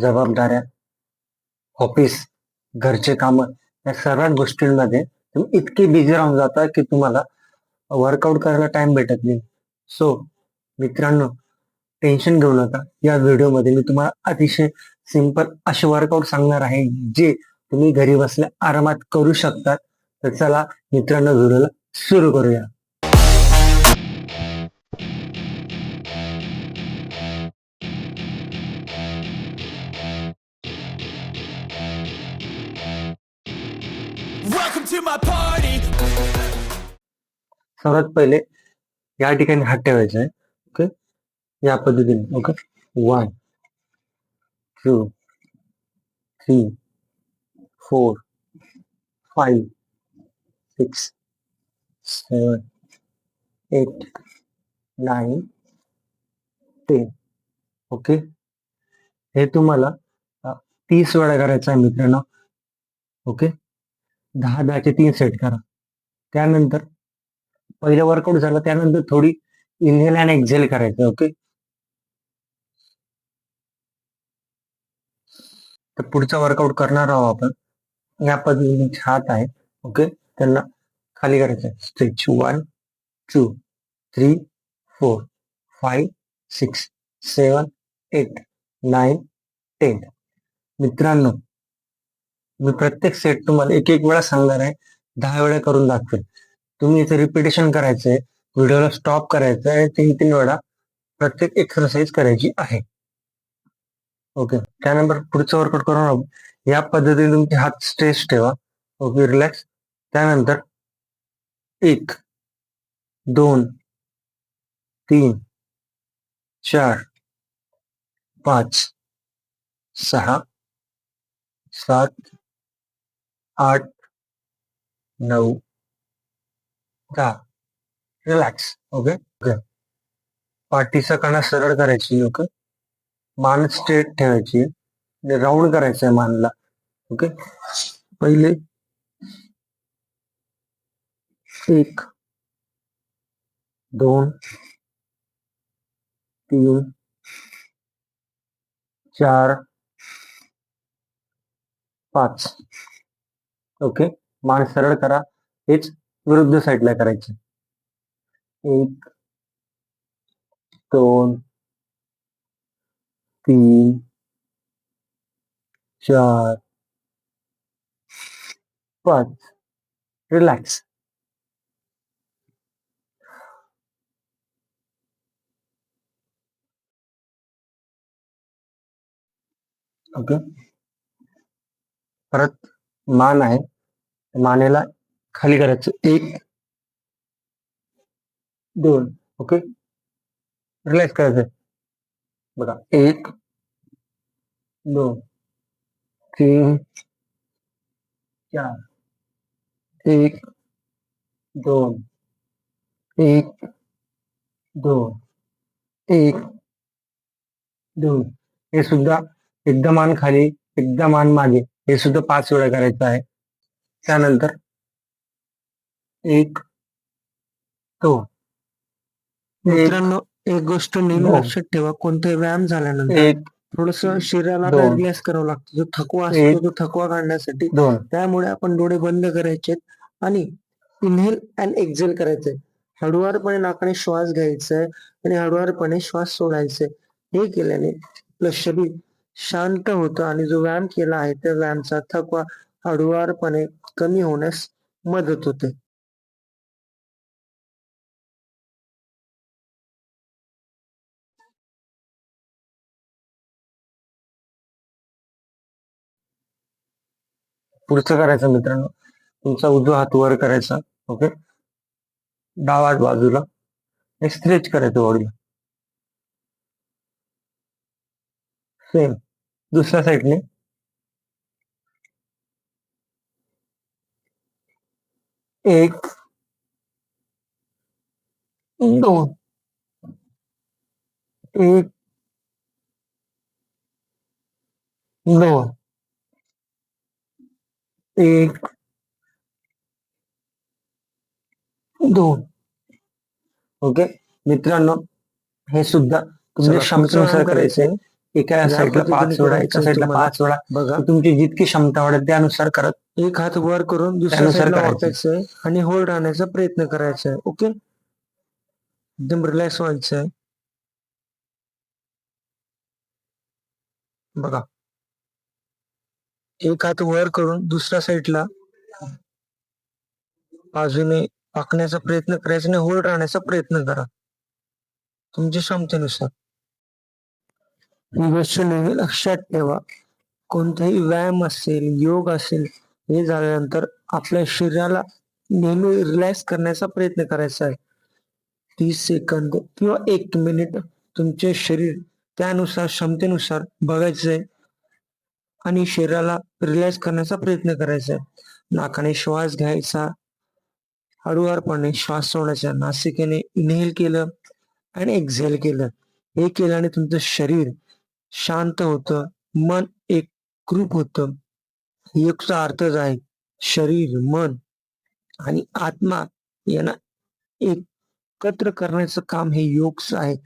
जबाबदाऱ्या ऑफिस घरचे काम या सर्व गोष्टींमध्ये तुम्ही इतके बिझी राहून जाता की तुम्हाला वर्कआउट करायला टाइम भेटत नाही. सो मित्रांनो टेन्शन घेऊ नका. या व्हिडिओमध्ये मी तुम्हाला अतिशय सिंपल असे वर्कआउट सांगणार आहे जे तुम्ही घरी बसल्या आरामात करू शकता. तर चला मित्रांनो व्हिडिओला सुरू करूया. सर्वात पहिले या ठिकाणी हात ठेवायचा आहे. ओके या पद्धतीने. Okay one two three four five six seven eight nine ten okay हे तुम्हाला तीस वेळा करायचं आहे मित्रांनो. ओके दहा दहाचे तीन सेट करा. त्यानंतर पहिलं वर्कआउट झालं त्यानंतर थोडी इनहेल आणि एक्झेल करायचं ओके तर पुढचा वर्कआउट करणार आहोत आपण. या पद्धतीने हात आहे ओके त्यांना खाली करायचं आहे. Stretch one two three four five six seven eight nine ten मित्रांनो मी प्रत्येक सेट तुम्हाला एक एक वेळा सांगणार आहे. दहा वेळा करून दाखवेल तुम्ही इथे रिपिटेशन करायचंय व्हिडिओला स्टॉप करायचं आहे तीन तीन वेळा प्रत्येक एक्सरसाइज करायची आहे. ओके त्यानंतर पुढचं वर्कआउट करून या पद्धतीने तुमचे हात स्ट्रेस ठेवा. ओके रिलॅक्स त्यानंतर एक दोन तीन चार पाच सहा सात आठ नऊ दहा रिलॅक्स ओके ओके पाठीचा कणा सरळ करायची ओके मान स्ट्रेट ठेवायची करायचं आहे मानला ओके पहिले एक दोन, तीन, चार, पाच। ओके? मान सरळ करा. हेच विरुद्ध साईडला करायचे. एक, दोन, तीन, चार, पाच. रिलॅक्स. ओके? परत मान आहे. मानेला खाली करायचं. एक दोन ओके? रिलॅक्स करायचं. बघा एक दोन तीन चार एक दोन एक दोन एक दोन. हे सुद्धा एकदा मान खाली एकदा मान मागे. हे सुद्धा पाच वेळा करायचं आहे. त्यानंतर एक दोन मित्रांनो एक गोष्ट नेहमी दोन. लक्षात ठेवा कोणताही व्यायाम झाल्यानंतर एक थोडस शरीराला दोन. रिलॅक्स करावं लागतं जो थकवा एक. असतो तो थकवा काढण्यासाठी दोन त्यामुळे आपण डोळे बंद करायचे आणि इनहेल अँड एक्झेल करायचंय हळुवारपणे नाकाने श्वास घ्यायचा आहे आणि हळुवारपणे श्वास सोडायचा आहे हे केल्याने आपलं शरीर शांत होतं आणि जो व्यायाम केला आहे त्या व्यायामचा थकवा हळुवारपणे कमी होण्यास मदत होते. पुढचं करायचं मित्रांनो तुमचा उजवा हात वर करायचा ओके डावा बाजूला स्ट्रेच करायचं बॉडीला सेम दुसऱ्या साईडने एक दोन एक दोन एक दोन ओके मित्रांनो हे सुद्धा तुमच्या चला, पुढचं क्षमतेनुसार व्यायाम करायचंय? एका साईडला पाच करायचं एका साईडला. पाच वेळा बघा. तुमची जितकी क्षमता वाढेल त्यानुसार करत एक हात वर करून दुसऱ्या साईडला आहे आणि होल्ड राहण्याचा प्रयत्न करायचा आहे. ओके एकदम रिलॅक्स व्हायचं आहे. बघा. एक हात वर करून दुसऱ्या साईडला बाजूने वाकण्याचा प्रयत्न करायचा आणि होल्ड राहण्याचा प्रयत्न करा. तुमच्या क्षमतेनुसार. ही गोष्ट नेहमी लक्षात ठेवा. कोणताही व्यायाम असेल योग असेल हे झाल्यानंतर आपल्या शरीराला नेहमी रिलॅक्स करण्याचा प्रयत्न करायचा आहे. तीस सेकंद किंवा एक मिनिट तुमचे शरीर त्यानुसार क्षमतेनुसार बघायचंय आणि शरीराला रिलॅक्स करण्याचा प्रयत्न करायचा आहे. नाकाने श्वास घ्यायचा. हळूवारपणे श्वास सोडायचा. नासिकेने इनहेल केलं आणि एक्झेल केलं. हे केल्याने तुमचं शरीर शांत होतं मन एकरूप होतं. योगचा अर्थच आहे शरीर मन आणि आत्मा यांना एकत्र करण्याचं काम हे योगच आहे.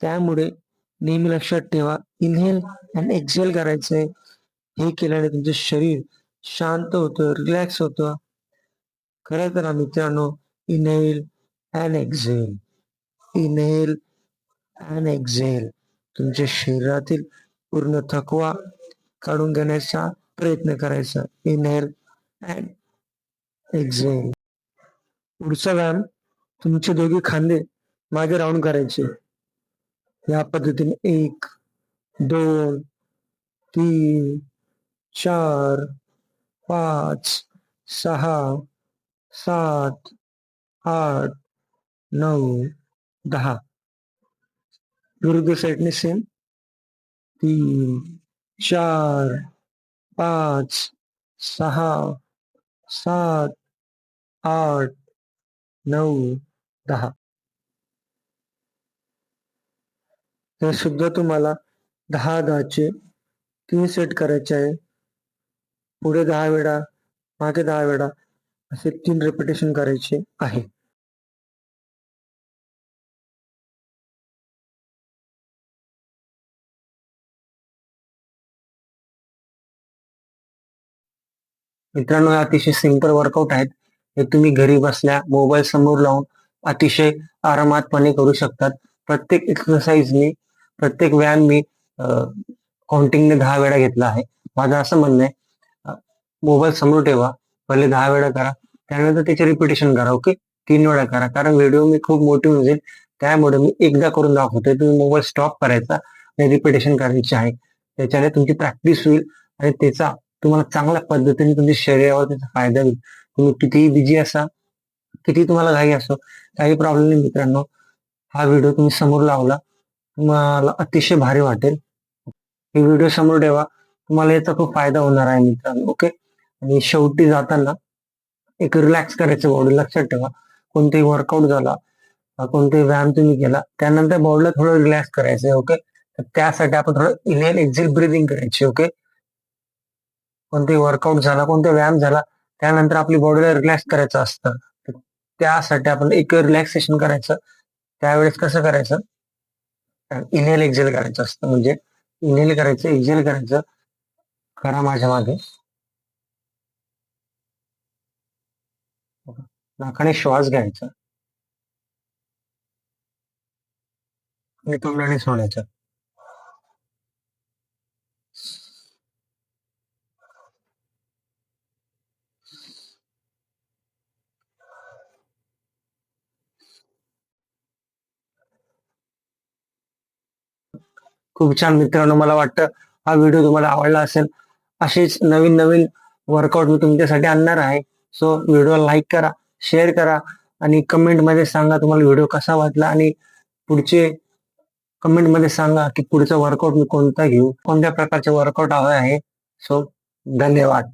त्यामुळे नेहमी लक्षात ठेवा इनहेल आणि एक्झेल करायचंय. हे केल्याने तुमचं शरीर शांत होतं रिलॅक्स होतं. खरं तर मित्रांनो inhale and exhale inhale and exhale तुमच्या शरीरातील पूर्ण थकवा काढून घेण्याचा प्रयत्न करायचा. इनहेल अँड एक्झेल पुढचा व्यायाम तुमचे दोघे खांदे मागे राऊंड करायचे. या पद्धतीने एक दोन तीन चार पाच सहा सात आठ नऊ दहा. विरुद्ध साईडने सेम तीन चार पाच सहा सात आठ नऊ दहा. हे सुद्धा तुम्हाला दहा दहाचे तीन सेट करायचे आहे. पुढे दहा वेळा मागे दहा वेळा असे तीन रिपिटेशन करायचे आहे. मित्रांनो अतिशय सिंपल वर्कआउट आहेत. हे तुम्ही घरी बसल्या मोबाईल समोर लावून अतिशय आरामातपणे करू शकतात. प्रत्येक एक्सरसाइज मी प्रत्येक व्यायाम मी काउंटिंगने दहा वेळा घेतला आहे. माझं असं म्हणणं आहे मोबाईल समोर ठेवा. पहिले दहा वेळा करा. त्यानंतर त्याचे रिपिटेशन करा ओके तीन वेळा करा. कारण व्हिडिओ मी खूप मोठी होऊन जाईल त्यामुळे मी एकदा करून दाखवतोय. तुम्ही मोबाईल स्टॉप करायचा आणि रिपिटेशन करायची आहे. त्याच्याने तुमची प्रॅक्टिस होईल आणि त्याचा तुम्हाला चांगल्या पद्धतीने तुमच्या शरीरावर त्याचा फायदा होईल. तुम्ही कितीही बिझी असा किती तुम्हाला घाई असो काही प्रॉब्लेम नाही मित्रांनो. हा व्हिडिओ तुम्ही समोर लावला. तुम्हाला अतिशय भारी वाटेल. हे व्हिडिओ समोर ठेवा. तुम्हाला याचा खूप फायदा होणार आहे मित्रांनो ओके आणि शेवटी जाताना एक रिलॅक्स करायचं बॉडी लक्षात ठेवा. कोणतेही वर्कआउट झाला कोणताही कोणतेही व्यायाम तुम्ही केला त्यानंतर बॉडीला थोडं रिलॅक्स करायचं ओके तर त्यासाठी आपण थोडं इनहेल एक्झेल ब्रिदिंग करायची ओके कोणते वर्कआउट झाला कोणता व्यायाम झाला त्यानंतर आपली बॉडीला रिलॅक्स करायचं असतं. त्यासाठी आपण एक रिलॅक्सेशन करायचं त्यावेळेस कसं करायचं? इनहेल एक्झेल करायचं असतं. म्हणजे इनहेल करायचं एक्झेल करायचं. करा माझ्या मागे. नाकाने श्वास घ्यायचा. आणि तोंडाने सोडायचा. खूप छान मित्रांनो मला वाटतं हा व्हिडिओ तुम्हाला आवडला असेल. असेच नवीन नवीन वर्कआउट मी तुमच्यासाठी आणणार आहे. सो व्हिडिओ लाईक करा शेअर करा आणि कमेंटमध्ये सांगा तुम्हाला व्हिडिओ कसा वाटला आणि पुढचे कमेंटमध्ये सांगा की पुढचा वर्कआउट मी कोणता घेऊ कोणत्या प्रकारचे वर्कआउट हवे आहे. सो धन्यवाद.